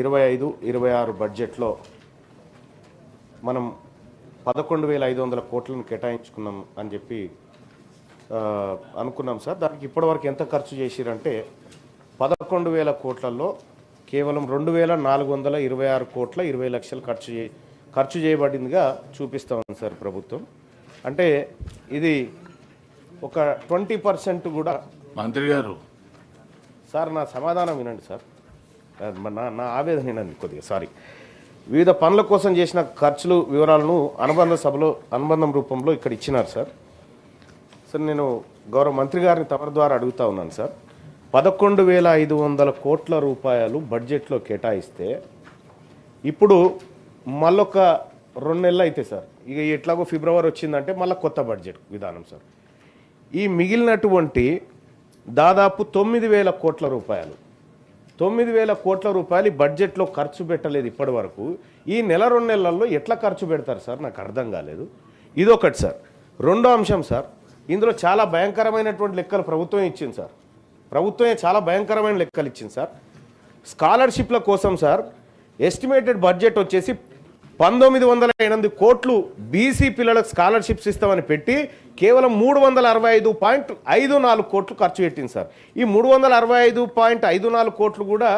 ఇరవై ఐదు ఇరవై ఆరు బడ్జెట్లో మనం పదకొండు వేల ఐదు వందల కోట్లను కేటాయించుకున్నాం అని చెప్పి అనుకున్నాం సార్. దానికి ఇప్పటివరకు ఎంత ఖర్చు చేసిరంటే పదకొండు వేల కోట్లలో కేవలం రెండు వేల నాలుగు వందల ఇరవై ఆరు కోట్ల ఇరవై లక్షలు ఖర్చు చే ఖర్చు చేయబడిందిగా చూపిస్తా ఉంది సార్ ప్రభుత్వం. అంటే ఇది ఒక ట్వంటీ పర్సెంట్ కూడా మంత్రి గారు. సార్ నా సమాధానం వినండి సార్. నా నా ఆవేదన నేను కొద్దిగా? సారీ వివిధ పనుల కోసం చేసిన ఖర్చులు వివరాలను అనుబంధ సభలో అనుబంధం రూపంలో ఇక్కడ ఇచ్చినారు సార్. సార్ నేను గౌరవ మంత్రి గారిని తమరి ద్వారా అడుగుతా ఉన్నాను సార్. పదకొండు వేల ఐదు వందల కోట్ల రూపాయలు బడ్జెట్లో కేటాయిస్తే ఇప్పుడు మళ్ళొక రెండు నెలలు అయితే సార్. ఇక ఎట్లాగో ఫిబ్రవరి వచ్చిందంటే మళ్ళీ కొత్త బడ్జెట్ విధానం సార్. ఈ మిగిలినటువంటి దాదాపు తొమ్మిది వేల కోట్ల రూపాయలు తొమ్మిది వేల కోట్ల రూపాయలు బడ్జెట్లో ఖర్చు పెట్టలేదు ఇప్పటి వరకు. ఈ నెల రెండు నెలల్లో ఎట్లా ఖర్చు పెడతారు సార్? నాకు అర్థం కాలేదు. ఇదొకటి సార్. రెండో అంశం సార్. ఇందులో చాలా భయంకరమైనటువంటి లెక్కలు ప్రభుత్వం ఇచ్చింది సార్. ప్రభుత్వమే చాలా భయంకరమైన లెక్కలు ఇచ్చింది సార్. స్కాలర్షిప్ల కోసం సార్ ఎస్టిమేటెడ్ బడ్జెట్ వచ్చేసి పంతొమ్మిది వందల ఎనిమిది కోట్లు బీసీ పిల్లలకు స్కాలర్షిప్స్ ఇస్తామని పెట్టి కేవలం మూడు వందల అరవై ఐదు పాయింట్ ఐదు నాలుగు కోట్లు ఖర్చు పెట్టింది సార్. ఈ మూడు వందల అరవై ఐదు పాయింట్ ఐదు నాలుగు కోట్లు కూడా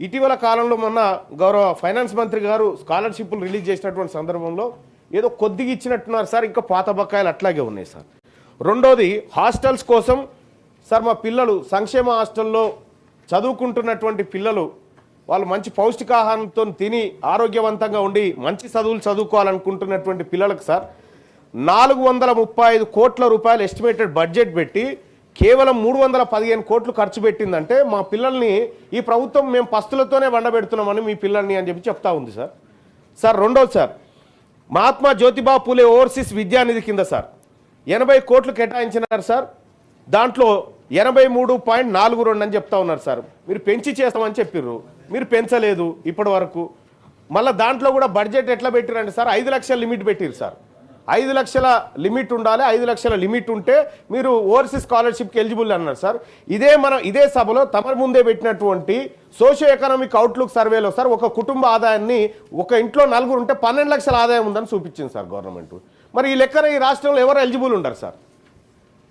ఇటీవల కాలంలో మొన్న గౌరవ ఫైనాన్స్ మంత్రి గారు స్కాలర్షిప్లు రిలీజ్ చేసినటువంటి సందర్భంలో ఏదో కొద్దిగా ఇచ్చినట్టున్నారు సార్ ఇంకా పాత బకాయిలు అట్లాగే ఉన్నాయి సార్. రెండోది హాస్టల్స్ కోసం సార్ మా పిల్లలు సంక్షేమ హాస్టల్లో చదువుకుంటున్నటువంటి పిల్లలు వాళ్ళు మంచి పౌష్టికాహారంతో తిని ఆరోగ్యవంతంగా ఉండి మంచి చదువులు చదువుకోవాలనుకుంటున్నటువంటి పిల్లలకు సార్ నాలుగు వందల ముప్పై ఐదు కోట్ల రూపాయలు ఎస్టిమేటెడ్ బడ్జెట్ పెట్టి కేవలం మూడు వందల పదిహేను కోట్లు ఖర్చు పెట్టిందంటే మా పిల్లల్ని ఈ ప్రభుత్వం మేము పస్తులతోనే వండబెడుతున్నామని మీ పిల్లల్ని అని చెప్పి చెప్తా ఉంది సార్. సార్ రెండోది సార్ మహాత్మా జ్యోతిబా పూలే ఓవర్సీస్ విద్యానిధి కింద సార్ ఎనభై కోట్లు కేటాయించినారు సార్. దాంట్లో ఎనభై మూడు పాయింట్ నాలుగు రెండు అని చెప్తా ఉన్నారు సార్. మీరు పెంచి చేస్తామని చెప్పిర్రు. మీరు పెంచలేదు ఇప్పటి వరకు. మళ్ళీ దాంట్లో కూడా బడ్జెట్ ఎట్లా పెట్టిరండి సార్? ఐదు లక్షల లిమిట్ పెట్టిరు సార్. ఐదు లక్షల లిమిట్ ఉండాలి ఐదు లక్షల లిమిట్ ఉంటే మీరు ఓవర్సీస్ స్కాలర్షిప్కి ఎలిజిబుల్ అన్నారు సార్. ఇదే మనం ఇదే సభలో తమ ముందే పెట్టినటువంటి సోషియో ఎకనామిక్ అవుట్లుక్ సర్వేలో సార్ ఒక కుటుంబ ఆదాయాన్ని ఒక ఇంట్లో నలుగురు ఉంటే పన్నెండు లక్షల ఆదాయం ఉందని చూపించింది సార్ గవర్నమెంట్. మరి ఈ లెక్కన ఈ రాష్ట్రంలో ఎవరు ఎలిజిబుల్ ఉండరు సార్.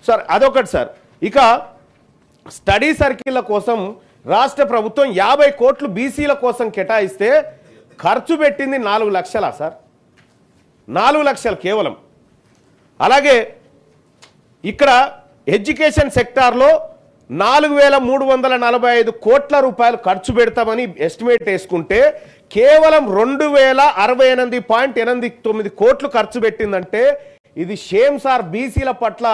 సార్ అదొకటి సార్. ఇక స్టడీ సర్కిళ్ళ కోసం రాష్ట్ర ప్రభుత్వం యాభై కోట్లు బీసీల కోసం కేటాయిస్తే ఖర్చు పెట్టింది నాలుగు లక్షలా సార్? నాలుగు లక్షలు కేవలం. అలాగే ఇక్కడ ఎడ్యుకేషన్ సెక్టార్లో నాలుగు వేల మూడు వందల నలభై ఐదు కోట్ల రూపాయలు ఖర్చు పెడతామని ఎస్టిమేట్ వేసుకుంటే కేవలం రెండు వేల అరవై ఎనిమిది పాయింట్ ఎనిమిది తొమ్మిది కోట్లు ఖర్చు పెట్టిందంటే ఇది షేమ్ సార్ బీసీల పట్ల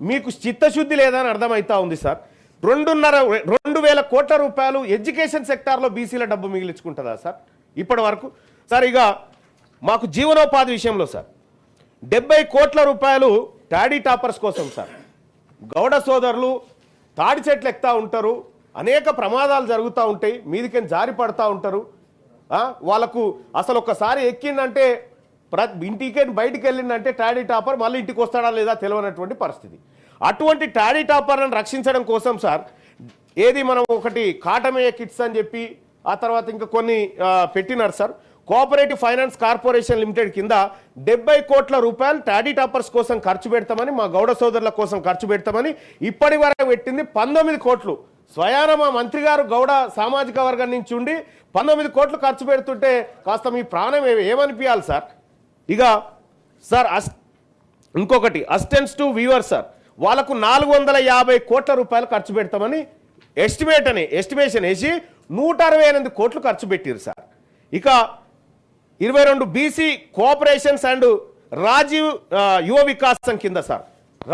మీకు చిత్తశుద్ధి లేదని అర్థమవుతా ఉంది సార్? రెండున్నర రెండు వేల కోట్ల రూపాయలు ఎడ్యుకేషన్ సెక్టార్లో బీసీల డబ్బు మిగిలించుకుంటుందా సార్? ఇప్పటి వరకు. సార్ ఇక మాకు జీవనోపాధి విషయంలో సార్ డెబ్బై కోట్ల రూపాయలు టాడీ టాపర్స్ కోసం సార్. గౌడ సోదరులు తాడి చెట్లు ఎక్కుతా ఉంటారు అనేక ప్రమాదాలు జరుగుతూ ఉంటాయి మీదికని జారి పడతా ఉంటారు. వాళ్ళకు అసలు ఒక్కసారి ఎక్కిందంటే ప్ర ఇంటికి బయటికి వెళ్ళిందంటే టాడీ టాపర్ మళ్ళీ ఇంటికి వస్తాడా లేదా తెలియనటువంటి పరిస్థితి. అటువంటి టాడీ టాపర్లను రక్షించడం కోసం సార్ ఏది మనం ఒకటి కాటమేయ కిట్స్ అని చెప్పి ఆ తర్వాత ఇంకా కొన్ని పెట్టినారు sir. Cooperative finance corporation limited కింద డెబ్బై కోట్ల రూపాయలు టాడీ టాపర్స్ కోసం ఖర్చు పెడతామని మా గౌడ సోదరుల కోసం ఖర్చు పెడతామని ఇప్పటి వరకు పెట్టింది పంతొమ్మిది కోట్లు. స్వయాన మా మంత్రి గారు గౌడ సామాజిక వర్గం నుంచి ఉండి పంతొమ్మిది కోట్లు ఖర్చు పెడుతుంటే కాస్త మీ ప్రాణం ఏమనిపించాలి సార్? ఇక సార్ అస్ ఇంకొకటి అస్టెన్స్ టు వీవర్ సార్. వాళ్ళకు నాలుగు వందల యాభై కోట్ల రూపాయలు ఖర్చు పెడతామని ఎస్టిమేట్ అని ఎస్టిమేషన్ వేసి నూట అరవై ఎనిమిది కోట్లు ఖర్చు పెట్టారు సార్. ఇక ఇరవై రెండు బీసీ కోఆపరేషన్స్ అండ్ రాజీవ్ యువ వికాసం కింద సార్.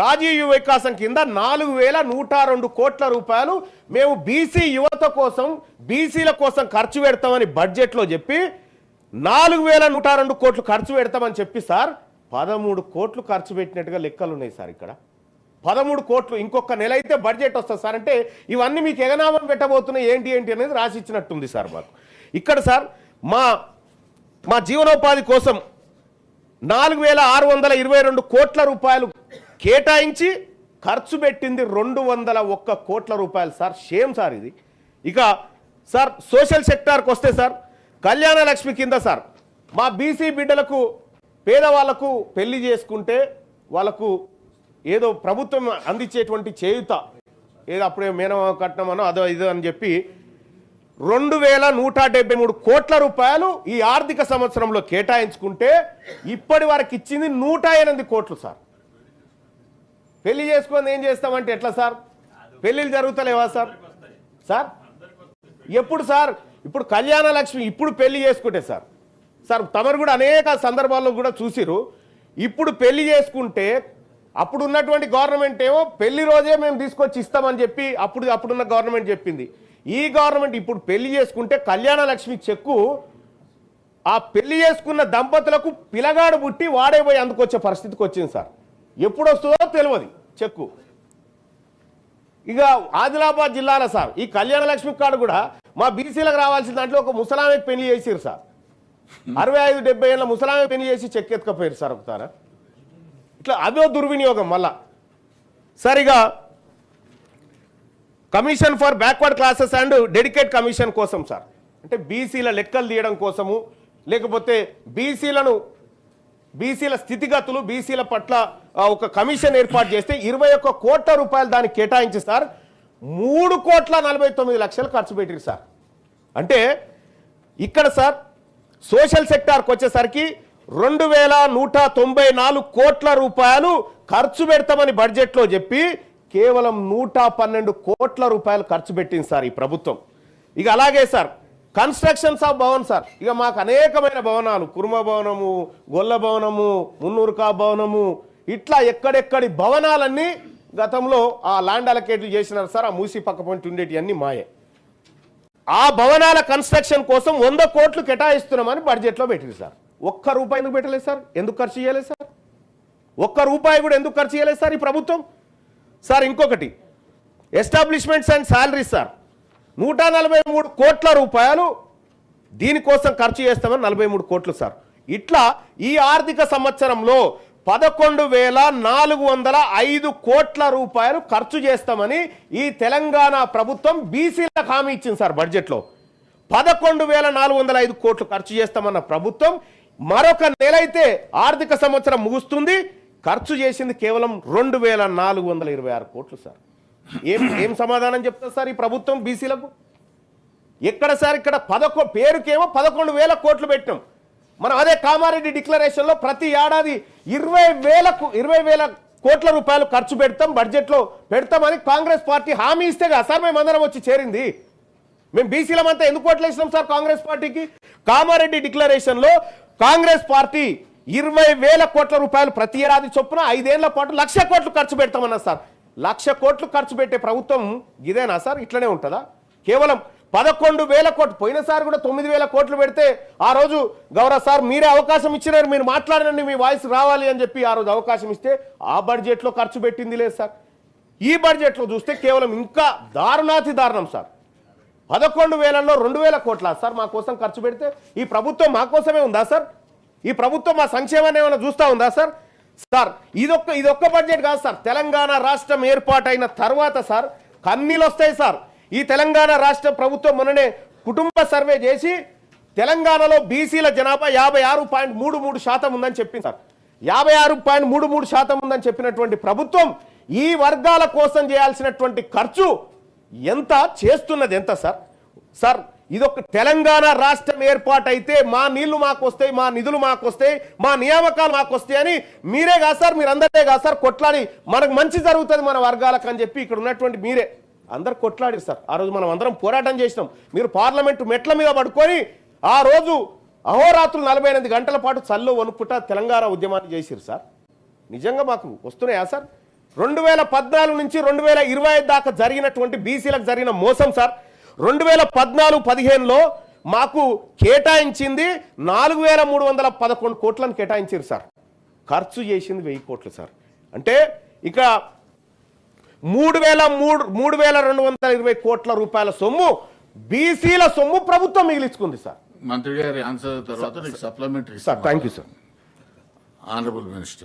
రాజీవ్ యువ వికాసం కింద నాలుగు వేల నూట రెండు కోట్ల రూపాయలు మేము బీసీ యువత కోసం బీసీల కోసం ఖర్చు పెడతామని బడ్జెట్లో చెప్పి నాలుగు వేల నూట రెండు కోట్లు ఖర్చు పెడతామని చెప్పి సార్ పదమూడు కోట్లు ఖర్చు పెట్టినట్టుగా లెక్కలు ఉన్నాయి సార్ ఇక్కడ. పదమూడు కోట్లు ఇంకొక నెల అయితే బడ్జెట్ వస్తుంది సార్. అంటే ఇవన్నీ మీకు ఎగనామం పెట్టబోతున్నాయి ఏంటి ఏంటి అనేది రాసి ఇచ్చినట్టుంది సార్ మాకు. ఇక్కడ సార్ మా మా జీవనోపాధి కోసం నాలుగు వేల ఆరు వందల ఇరవై రెండు కోట్ల రూపాయలు కేటాయించి ఖర్చు పెట్టింది రెండు వందల ఒక్క కోట్ల రూపాయలు సార్. షేమ్ సార్ ఇది. ఇక సార్ సోషల్ సెక్టార్కి వస్తే సార్ కళ్యాణ లక్ష్మి కింద సార్ మా బీసీ బిడ్డలకు పేదవాళ్ళకు పెళ్ళి చేసుకుంటే వాళ్ళకు ఏదో ప్రభుత్వం అందించేటువంటి చేయుత. ఏదో అప్పుడే మేనమామ కట్నమనో అదో ఇదో అని చెప్పి రెండు వేల నూట డెబ్బై మూడు కోట్ల రూపాయలు ఈ ఆర్థిక సంవత్సరంలో కేటాయించుకుంటే ఇప్పటి వరకు ఇచ్చింది నూట ఎనిమిది కోట్లు సార్. పెళ్ళి చేసుకొని ఏం చేస్తామంటే ఎట్లా సార్? పెళ్ళిళ్ళు జరుగుతలేవా సార్? సార్? ఎప్పుడు సార్? ఇప్పుడు కళ్యాణ లక్ష్మి ఇప్పుడు పెళ్ళి చేసుకుంటే సార్. సార్ తమరు కూడా అనేక సందర్భాల్లో కూడా చూసిరు ఇప్పుడు పెళ్ళి చేసుకుంటే అప్పుడు ఉన్నటువంటి గవర్నమెంట్ ఏమో పెళ్ళి రోజే మేము తీసుకొచ్చి ఇస్తామని చెప్పి అప్పుడు అప్పుడున్న గవర్నమెంట్ చెప్పింది. ఈ గవర్నమెంట్ ఇప్పుడు పెళ్ళి చేసుకుంటే కళ్యాణ లక్ష్మి చెక్కు ఆ పెళ్ళి చేసుకున్న దంపతులకు పిలగాడు పుట్టి వాడే పోయి అందుకొచ్చే పరిస్థితికి వచ్చింది సార్. ఎప్పుడు వస్తుందో తెలియదు చెక్కు. ఇక ఆదిలాబాద్ జిల్లాలో సార్ ఈ కళ్యాణ లక్ష్మి కార్డు కూడా మా బీసీలకు రావాల్సిన దాంట్లో ఒక ముసలామెకి పెళ్ళి చేసిరు సార్. అరవై ఐదు డెబ్బై ఏళ్ళ ముసలామె పెళ్ళి చేసి చెక్ ఎత్తుకపోయారు సార్ ఒకసారి. ఇట్లా అదో దుర్వినియోగం మళ్ళా. సరిగా commission for backward classes and dedicate commission కోసం సార్. అంటే బీసీల లెక్కలు తీయడం కోసము లేకపోతే బీసీలను బీసీల స్థితిగతులు బీసీల పట్ల ఒక కమిషన్ ఏర్పాటు చేస్తే ఇరవై ఒక్క కోట్ల రూపాయలు దానికి కేటాయించి సార్ మూడు కోట్ల నలభై తొమ్మిది లక్షలు ఖర్చు పెట్టారు సార్. అంటే ఇక్కడ సార్ సోషల్ సెక్టార్కి వచ్చేసరికి రెండు వేల నూట తొంభై నాలుగు కోట్ల రూపాయలు ఖర్చు పెడతామని బడ్జెట్లో చెప్పి కేవలం నూట పన్నెండు కోట్ల రూపాయలు ఖర్చు పెట్టింది సార్ ఈ ప్రభుత్వం. ఇక అలాగే sir constructions of Bhavan sir. ఇక మాకు అనేకమైన భవనాలు కుర్మ భవనము గొల్ల భవనము మున్నూరుకా భవనము ఇట్లా ఎక్కడెక్కడి భవనాలన్నీ గతంలో ఆ ల్యాండ్ అలకేట్లు చేసినారు సార్ ఆ మూసి పక్క పొంటి ఉండేటివన్నీ మాయే. ఆ భవనాల కన్స్ట్రక్షన్ కోసం వంద కోట్లు కేటాయిస్తున్నామని బడ్జెట్లో పెట్టింది సార్. ఒక్క రూపాయి ఎందుకు పెట్టలేదు సార్? ఎందుకు ఖర్చు చేయలేదు సార్? ఒక్క రూపాయి కూడా ఎందుకు ఖర్చు చేయలేదు సార్ ఈ ప్రభుత్వం? సార్ ఇంకొకటి. ఎస్టాబ్లిష్మెంట్స్ అండ్ శాలరీస్ సార్ నూట నలభై మూడు కోట్ల రూపాయలు దీనికోసం ఖర్చు చేస్తామని నలభై మూడు కోట్లు సార్ ఇట్లా ఈ ఆర్థిక సంవత్సరంలో పదకొండు వేల నాలుగు వందల ఐదు కోట్ల రూపాయలు ఖర్చు చేస్తామని ఈ తెలంగాణ ప్రభుత్వం బీసీలకు హామీ ఇచ్చింది సార్ బడ్జెట్లో పదకొండు వేల నాలుగు వందల ఐదు కోట్లు ఖర్చు చేస్తామన్న ప్రభుత్వం మరొక నెల అయితే ఆర్థిక సంవత్సరం ముగుస్తుంది. ఖర్చు చేసింది కేవలం రెండు వేల నాలుగు వందల ఇరవై ఆరు కోట్లు సార్. ఏం ఏం సమాధానం చెప్తారు సార్ ఈ ప్రభుత్వం బీసీలకు? ఎక్కడ సార్ ఇక్కడ పదకొ పేరుకేమో పదకొండు వేల కోట్లు పెట్టాం మనం అదే కామారెడ్డి డిక్లరేషన్లో ప్రతి ఏడాది ఇరవై వేలకు ఇరవై వేల కోట్ల రూపాయలు ఖర్చు పెడతాం బడ్జెట్లో పెడతామని కాంగ్రెస్ పార్టీ హామీ ఇస్తే కదా సార్ మేము అందరం వచ్చి చేరింది. మేము బీసీలమంతా ఎందుకు ఓట్లేసినాం సార్ కాంగ్రెస్ పార్టీకి? కామారెడ్డి డిక్లరేషన్లో కాంగ్రెస్ పార్టీ ఇరవై వేల కోట్ల రూపాయలు ప్రతి ఏడాది చొప్పున ఐదేళ్ళ పాటు లక్ష కోట్లు ఖర్చు పెడతామన్నారు సార్. లక్ష కోట్లు ఖర్చు పెట్టే ప్రభుత్వం ఇదేనా సార్? ఇట్లనే ఉంటుందా? కేవలం పదకొండు వేల కోట్లు పోయినసారి కూడా తొమ్మిది వేల కోట్లు పెడితే ఆ రోజు గౌరవ సార్ మీరే అవకాశం ఇచ్చినారు మీరు మాట్లాడినండి మీ వాయిస్ రావాలి అని చెప్పి ఆ రోజు అవకాశం ఇస్తే ఆ బడ్జెట్లో ఖర్చు పెట్టింది లేదు సార్. ఈ బడ్జెట్లో చూస్తే కేవలం ఇంకా దారుణాతి దారుణం సార్. పదకొండు వేలలో రెండు వేల కోట్ల? సార్ మా కోసం ఖర్చు పెడితే ఈ ప్రభుత్వం మా కోసమే ఉందా సార్? ఈ ప్రభుత్వం మా సంక్షేమాన్ని ఏమైనా చూస్తా ఉందా సార్? సార్ ఇదొక్క ఇదొక్క బడ్జెట్ కాదు సార్. తెలంగాణ రాష్ట్రం ఏర్పాటైన తర్వాత సార్ కన్నీళ్ళు వస్తాయి సార్. ఈ తెలంగాణ రాష్ట్ర ప్రభుత్వం మొన్ననే కుటుంబ సర్వే చేసి తెలంగాణలో బీసీల జనాభా యాభై ఆరు పాయింట్ మూడు మూడు శాతం ఉందని చెప్పింది సార్. యాభై ఆరు పాయింట్ మూడు మూడు శాతం ఉందని చెప్పినటువంటి ప్రభుత్వం ఈ వర్గాల కోసం చేయాల్సినటువంటి ఖర్చు ఎంత చేస్తున్నది ఎంత సార్? సార్ ఇదొక తెలంగాణ రాష్ట్రం ఏర్పాటైతే మా నీళ్ళు మాకు వస్తాయి మా నిధులు మాకు వస్తాయి మా నియామకాలు మాకు వస్తాయి అని మీరే కాదు సార్ మీరు అందరే కాదు సార్ కొట్లాడి మనకు మంచి జరుగుతుంది మన వర్గాలకు అని చెప్పి ఇక్కడ ఉన్నటువంటి మీరే. అందరు కొట్లాడారు సార్. ఆ రోజు మనం అందరం పోరాటం చేసినాం. మీరు పార్లమెంటు మెట్ల మీద పడుకొని ఆ రోజు అహోరాత్రులు నలభై ఎనిమిది గంటల పాటు చల్లు వణుకుట తెలంగాణ ఉద్యమాన్ని చేసిరు సార్. నిజంగా మాకు వస్తున్నాయా సార్? రెండు వేల పద్నాలుగు నుంచి రెండు వేల ఇరవై ఐదు దాకా జరిగినటువంటి బీసీలకు జరిగిన మోసం సార్. రెండు వేల పద్నాలుగు పదిహేనులో మాకు కేటాయించింది నాలుగు వేల మూడు వందల పదకొండు కోట్లను కేటాయించారు సార్. ఖర్చు చేసింది వెయ్యి కోట్లు సార్. అంటే ఇక మూడు వేల మూడు మూడు వేల రెండు వందల ఇరవై కోట్ల రూపాయల సొమ్ము బీసీల సొమ్ము ప్రభుత్వం మిగిలించుకుంది సార్. మంత్రి గారి ఆన్సర్ తర్వాత supplementary sir thank you sir honourable minister